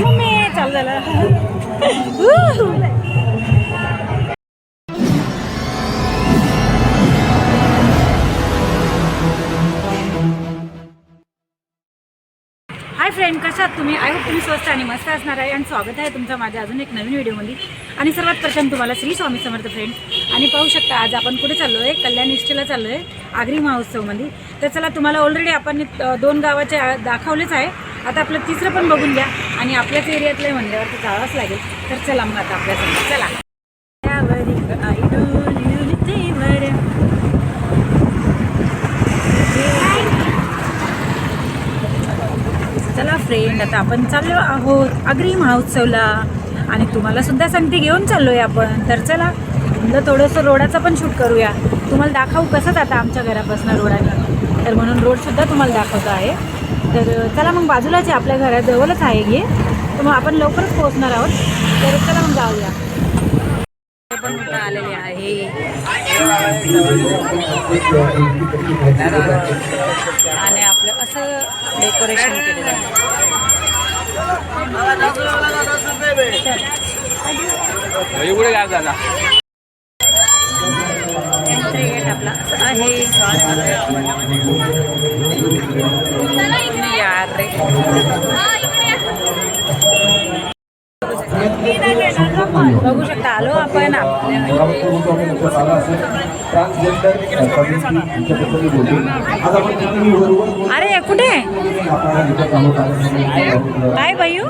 Mummy झालं hi friend कशात तुम्ही? आय होप तुम्ही स्वस्त आणि मस्त असणार आहे. आणि स्वागत आहे तुमचं माझ्या अजून एक नवीन व्हिडिओमध्ये. आणि सर्वात प्रथम तुम्हाला श्री स्वामी समर्थ फ्रेंड आणि पाहू शकता आज आपण कुठे चाललो आहे कल्याण इष्टीला चाललो आहे आगरी महोत्सवमध्ये. तर चला तुम्हाला ऑलरेडी आपण दोन गावाचे दाखवलेच आहे. आता आपलं तिसरं पण बघून घ्या. आणि आपल्याच एरियातलं आहे म्हणल्यावर तर जावंच लागेल. तर चला मग आता आपल्यासमोर चला. चला फ्रेंड आता आपण चाललो आहोत अग्री महोत्सवला. आणि तुम्हाला सुद्धा सांगते घेऊन चाललोय आपण. तर चला म्हणलं थोडंसं रोडाचं पण शूट करूया. तुम्हाला दाखवू कसं आता आमच्या घरापासून रोडाने? तर म्हणून रोडसुद्धा तुम्हाला दाखवतो आहे. तर चला मग बाजूलाच आहे आपल्या घराजवळच आहे हे तर मग आपण लवकरच पोहोचणार आहोत. तर चला मग जाऊया. पण आलेले आहे. आणि आपलं असं डेकोरेशन केलेलं आहे. काय झाला एंट्री गेट आपला. आहे. यार रे बघू शकता आलो आपण आपल्या अरे कुठे? काय बायू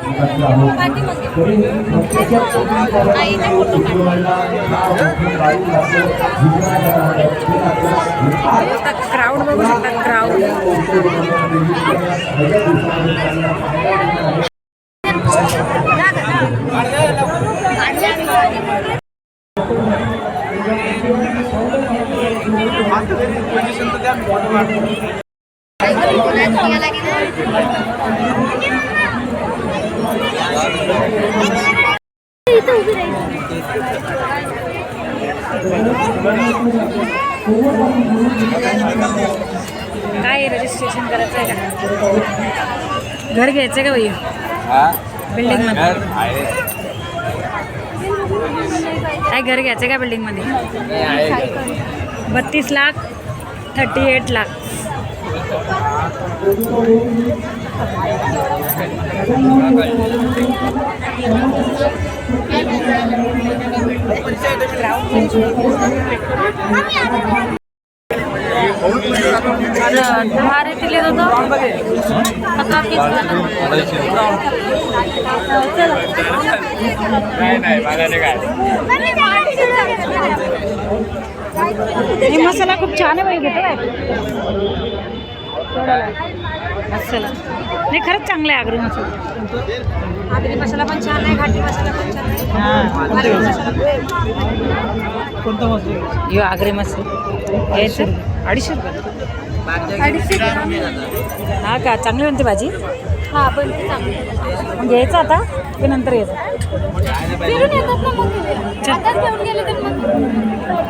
क्राऊड बघू शकता क्राऊड काय रजिस्ट्रेशन करायचं आहे का? घर घ्यायचं का भैया? बिल्डिंगमध्ये. काय घर घ्यायचं का बिल्डिंगमध्ये? बत्तीस लाख थर्टी एट लाख दहा मला नाही काय? हे मसाला खूप छान आहे बाई घेतो काय मसाला. नाही खरंच चांगला आहे आगरी मसाला. आगरी मसाला पण छान आहे घाटी मसाला पण छान आहे. कोणता मसाला यो आगरी मसाला. घ्यायचं अडीचशे रुपये. अडीचशे हा का? चांगली म्हणते भाजी? हा पण मग घ्यायचं आता? की नंतर यायचं ना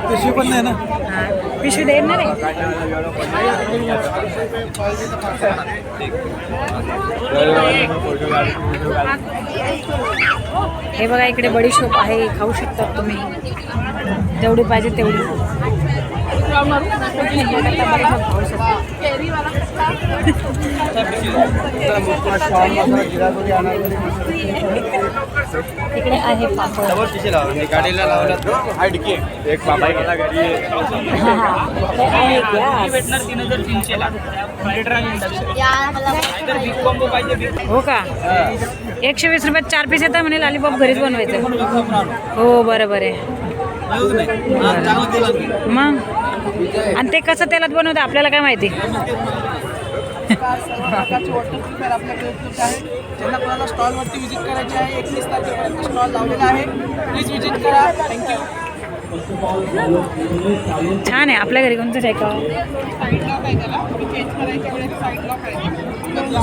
पिशवी पण नाही ना? हा. पिशवी देणार आहे. हे बघा इकडे बडीशोप आहे खाऊ शकता तुम्ही. जेवढी पाहिजे तेवढी. बडीशोप आहे. गाडीला लावलं एक बाबा भेटणार तीन हजार तीनशे हो का? एकशे वीस रुपयात चार पीस येतात म्हणे लॉलीपॉप घरीच बनवायचं. हो बरं बरं मग. आणि ते कसं तेलात बनवतं आपल्याला काय माहिती? प्रकारचे वॉटर प्रिपेअर आपल्याकडे उपलब्ध आहे ज्यांना कोणाला स्टॉलवरती व्हिजिट करायची आहे एकवीस तारखेपर्यंत स्टॉल लावलेला आहे प्लीज व्हिजिट करा थँक्यू छान आहे आपल्या घरी कोणतं आहे का साईड लॉक आहे त्याला चेंज करायच्या वेळेस साईड लॉक आहे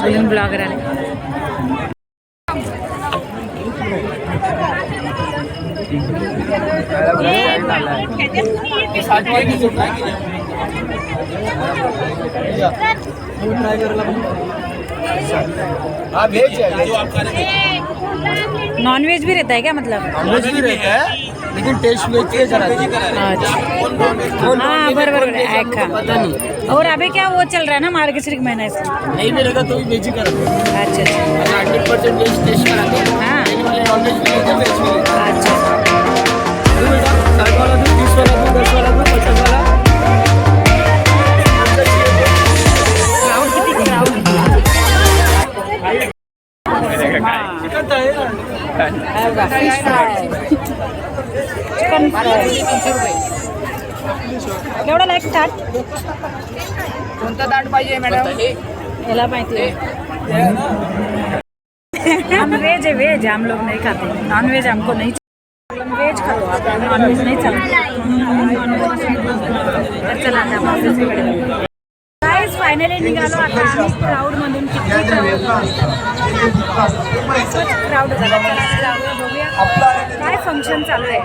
अजून ब्लॉगर आले. ट्राय करायला हा। है भी रहता है क्या मतलब? नॉनवेज भी रहता है लेकिन टेस्ट वेज के जरा हाँ। बराबर ऐका। पता नहीं। और अभी क्या वो चल रहा है ना मार्गशीर्ष महीना इसलिए नहीं भी रहेगा तो भी वेज ही कराते हैं अच्छा अच्छा। हंड्रेड परसेंट वेज टेस्ट कराते हैं। हाँ हैं। वेज अच्छा अभी बेटा साठ वाला दूँ तीस वाला दूँ दस वाला दूँ पचास वाला क्राउड किती क्राउड चिकन तळेला फिश फ्राय चिकन फ्राय केवढा लाईक ताट कोणता ताट पाहिजे मॅडम याला माहिती आहे. हम वेज है वेज हम लोग नहीं खाते. नॉन वेज हमको नहीं चाहिए। खातो आपण. नॉन नाही चालत. तर चला आता आपण गाईज फायनली निघालो आता आम्ही क्राऊडमधून किती क्राऊड झाला बघूया. काय फंक्शन चालू आहे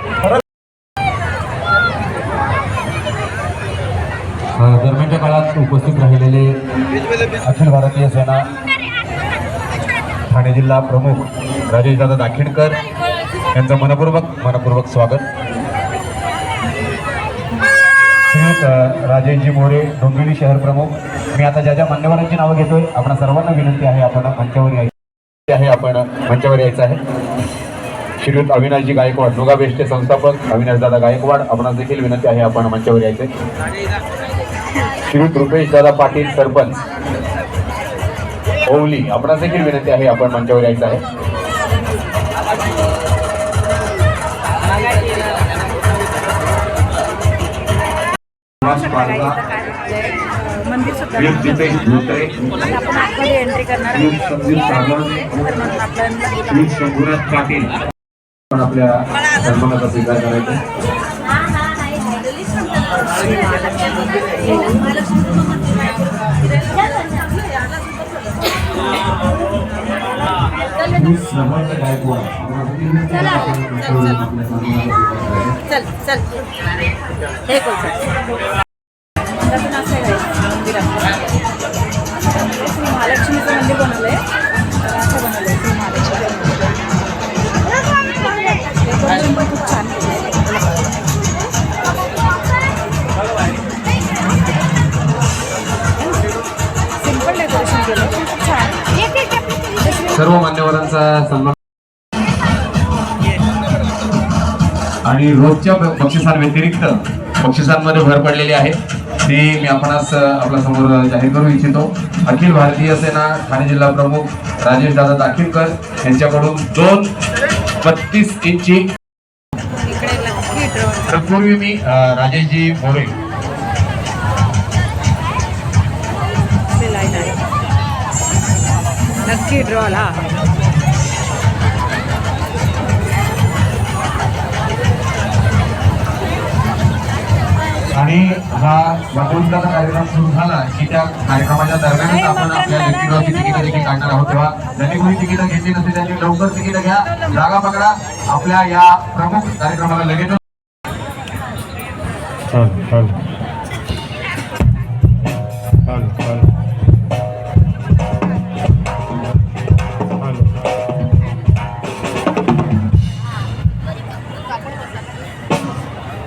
दरम्यानच्या काळात उपस्थित राहिलेले अखिल भारतीय सेना ठाणे जिल्हा प्रमुख राजेशदादा दाखिणकर यांचं मनपूर्वक मनपूर्वक स्वागत. श्रीयुत राजेशजी मोरे डोंबिवली शहर प्रमुख. मी आता ज्या ज्या मान्यवरांची नावं घेतोय आपण सर्वांना विनंती आहे आपण मंचावर यायची आहे आपण मंचावर यायचं आहे. श्रीयुत अविनाशजी गायकवाड दुगा बेस्टचे संस्थापक अविनाशदादा गायकवाड आपणास देखील विनंती आहे आपण मंचावर यायचे श्रीयुत रुपेश दादा पाटील सरपंच. ओवली आपणास देखील विनंती आहे आपण मंचावर यायचं आहे. मंदिर सुद्धा श्रीयुत दीपेश धोत्रे आपण एंट्री करणार आहे. पाटील आपल्या सन्मानाचा स्वीकार करायचा श्रीयुत चल चल हे महालक्ष्मीचं मंदिर आणि रोजच्या बक्षिसांव्यतिरिक्त बक्षिसांमध्ये भर पडलेली आहे. ती मी आपणास आपल्यासमोर जाहीर करू इच्छितो. अखिल भारतीय सेना ठाणे जिल्हा प्रमुख राजेश दादा दाखिलकर यांच्याकडून दोन बत्तीस इंची तत्पूर्वी मी राजेशजी मोरे. नक्की ड्रॉल हा आणि हा वाढवणीचा कार्यक्रम सुरू झाला की त्या कार्यक्रमाच्या दरम्यानच आपण आपल्या व्यक्तिगत तिकीट देखील काढणार आहोत. तेव्हा ज्यांनी कोणी तिकीट घेतली नसतील त्यांनी लवकर तिकीट घ्या. जागा पकडा. आपल्या या प्रमुख कार्यक्रमाला लगेच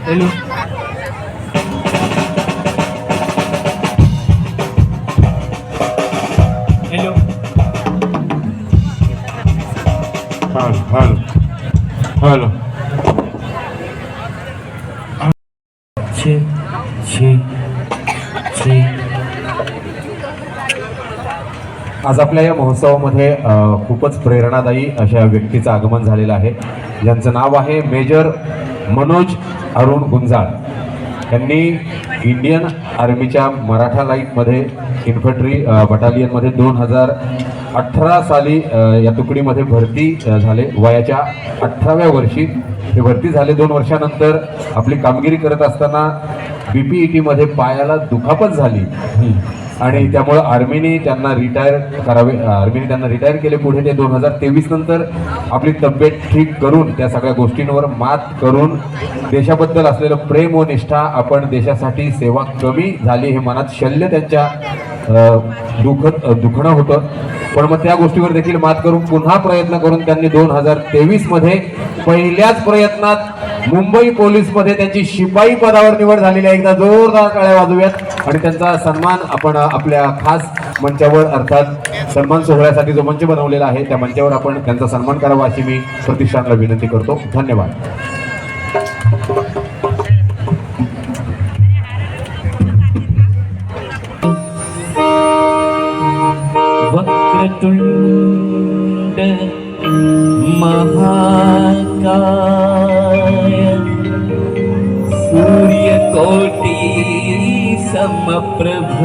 हॅलो. हॅलो छे छे छे आज आपल्या या महोत्सवामध्ये खूपच प्रेरणादायी अशा व्यक्तीचं आगमन झालेलं आहे. ज्यांचं नाव आहे मेजर मनोज अरुण गुंजाळ. त्यांनी इंडियन आर्मीच्या मराठा लाईटमध्ये इन्फंट्री बटालियनमध्ये दोन हजार अठरा साली या तुकडीमध्ये भरती झाले. वयाच्या अठराव्या वर्षी हे भरती झाले. दोन वर्षानंतर आपली कामगिरी करत असताना बी पी ई टीमध्ये पायाला दुखापत झाली. आणि त्यामुळं आर्मीने त्यांना रिटायर करावे आर्मीने त्यांना रिटायर केले. पुढे ते दोन हजार तेवीस नंतर आपली तब्येत ठीक करून त्या सगळ्या गोष्टींवर मात करून देशाबद्दल असलेलं प्रेम व निष्ठा आपण देशासाठी सेवा कमी झाली हे मनात शल्य त्यांच्या दुखत दुखणं होतं. पण मग त्या गोष्टीवर देखील मात करून पुन्हा प्रयत्न करून त्यांनी दोन हजार तेवीसमध्ये पहिल्याच प्रयत्नात मुंबई पोलीसमध्ये त्यांची शिपाई पदावर निवड झालेली आहे. एकदा जोरदार काळ्या वाजूयात आणि त्यांचा सन्मान आपण आपल्या खास मंचावर अर्थात सन्मान सोहळ्यासाठी जो मंच बनवलेला आहे त्या मंचावर आपण त्यांचा सन्मान करावा अशी मी प्रतिष्ठानला विनंती करतो. धन्यवाद. वक्रतुण्ड महाकाय सूर्यकोटि समप्रभ।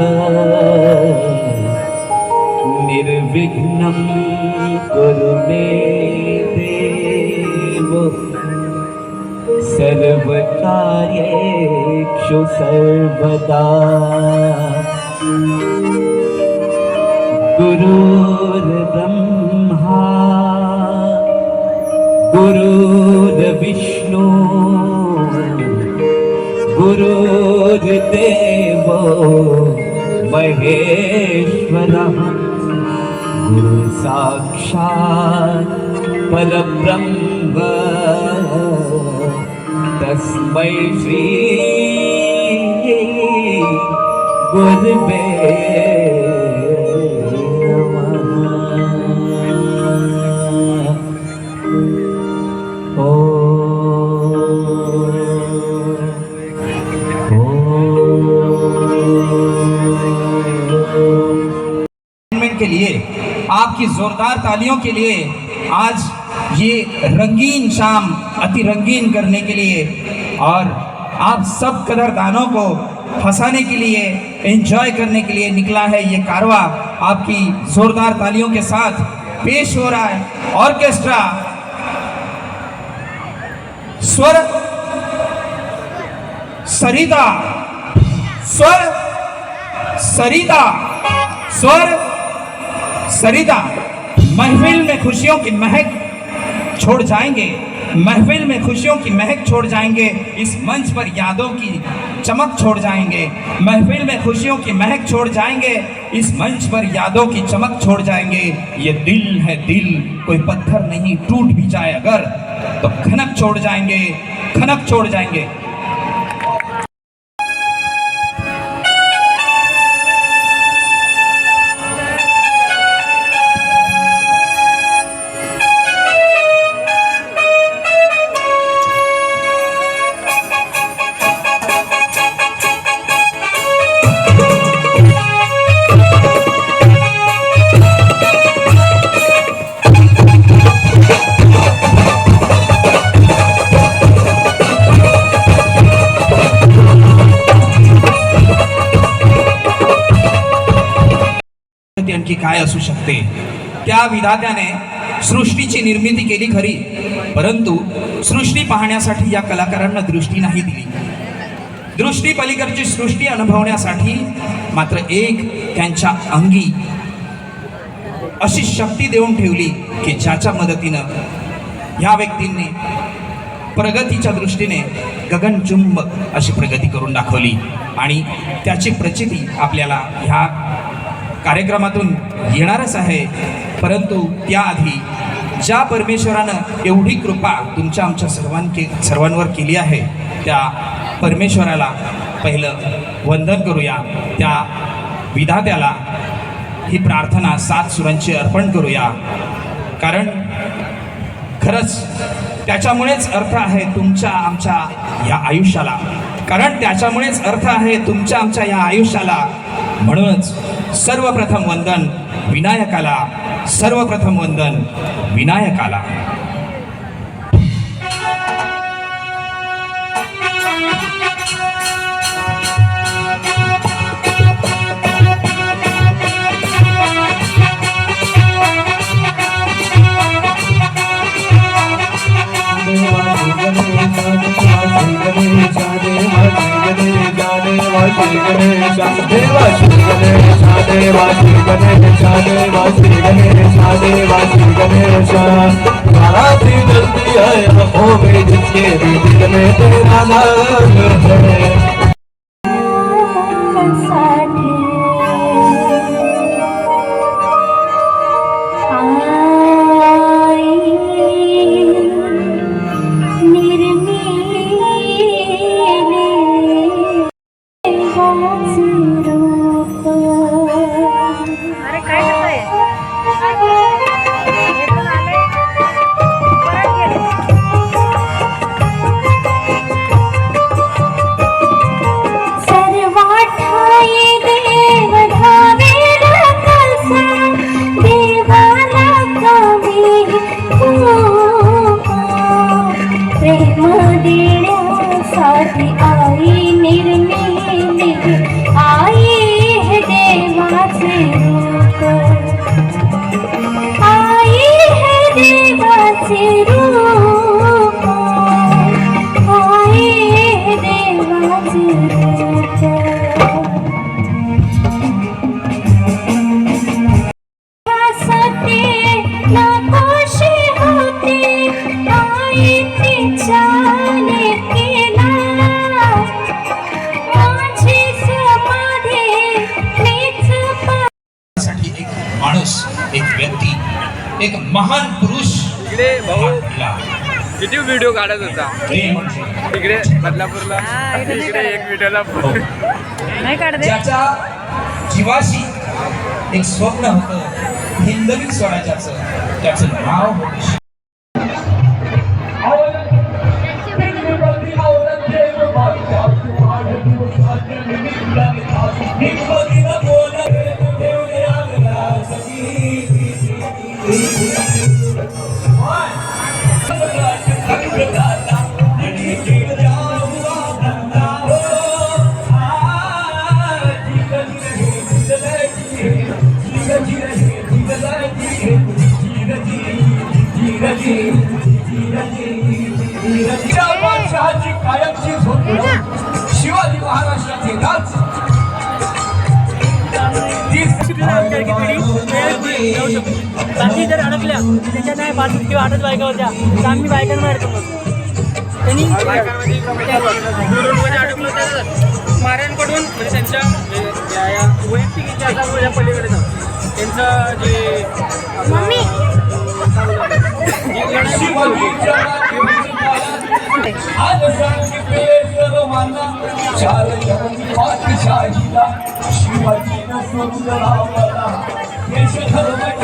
निर्विघ्नं कुरु मे देव। सर्वकार्येषु सर्वदा। गुरुर्ब्रह्मा गुरुर्विष्णु गुरुर्देवो महेश्वरः गुरु साक्षात् परब्रह्म। तस्मै श्री गुरुवे आपकी जोरदार तालियों के लिए आज ये रंगीन शाम अति रंगीन करने के लिए और आप सब कदरदानों को फंसाने के लिए एंजॉय करने के लिए निकला है ये कारवा। आपकी जोरदार तालियों के साथ पेश हो रहा है ऑर्केस्ट्रा। स्वर। सरिता। स्वर। सरिता। स्वर। सरिता, महफिल में खुशियों की महक छोड़ जाएँगे। महफिल में खुशियों की महक छोड़ जाएँगे। इस मंच पर यादों की चमक छोड़ जाएँगे। महफिल में खुशियों की महक छोड़ जाएँगे। इस मंच पर यादों की चमक छोड़ जाएँगे। ये दिल है दिल, कोई पत्थर नहीं टूट भी जाए अगर। तो खनक छोड़ जाएँगे, खनक छोड़ जाएँगे। पद्धती काय असू शकते. त्या विधात्याने सृष्टीची निर्मिती केली खरी परंतु सृष्टी पाहण्यासाठी या कलाकारांना दृष्टी नाही दिली. दृष्टी पलीकडची सृष्टी अनुभवण्यासाठी मात्र एक त्यांच्या अंगी अशी शक्ती देऊन ठेवली की ज्याच्या मदतीनं ह्या व्यक्तींनी प्रगतीच्या दृष्टीने गगनचुंब अशी प्रगती करून दाखवली आणि त्याची प्रचिती आपल्याला ह्या कार्यक्रमातून येणारच आहे. परंतु त्याआधी ज्या परमेश्वरानं एवढी कृपा तुमच्या आमच्या सर्वांके सर्वांवर केली आहे त्या परमेश्वराला पहिलं वंदन करूया. त्या विधात्याला ही प्रार्थना सात सुरांची अर्पण करूया. कारण खरंच त्याच्यामुळेच अर्थ आहे तुमच्या आमच्या या आयुष्याला. कारण त्याच्यामुळेच अर्थ आहे तुमच्या आमच्या या आयुष्याला. म्हणूनच सर्वप्रथम वंदन विनायकाला सर्वप्रथम वंदन विनायकाला. देवा श्री गणेश देवा श्री गणेश देवा श्री जल्दी आया हो गए जिसके भी दिल में तेरा नाम है। আছে किती व्हिडिओ काढत होता? ते तिकडे बदलापूरला इकडे एक व्हिडिओला नाही काढते जीवाशी एक स्वप्न होतं हिंदवी स्वराज्याचं त्याचं नाव शिवाजी महाराष्ट्राचे राज बाकी जर अडकल्या त्याच्या नाही पाच किंवा आठच बायका होत्या तर आम्ही बायकांवर अडकलो. त्यांनी अडकलो तर महाराजांकडून म्हणजे त्यांच्या म्हणजे वैयक्तिक इतिहासाच्या पलीकडे जाऊ त्यांचं जे मम्मी. पाठशाहीला शिवाजीनं सुंदरावला देश धर्म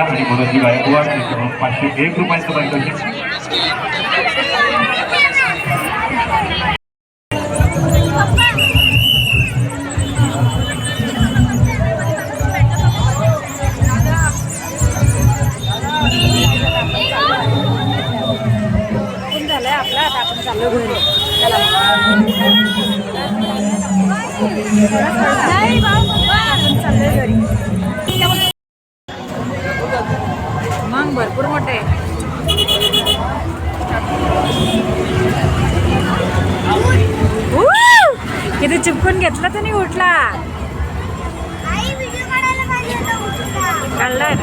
दीपकजी आणि मनोजी गायकवाड यांच्याकडून पाचशे एक रुपयाचं पारितोषिक खूप झालंय चिपकून घेतला तर नाही उठला. काढलाय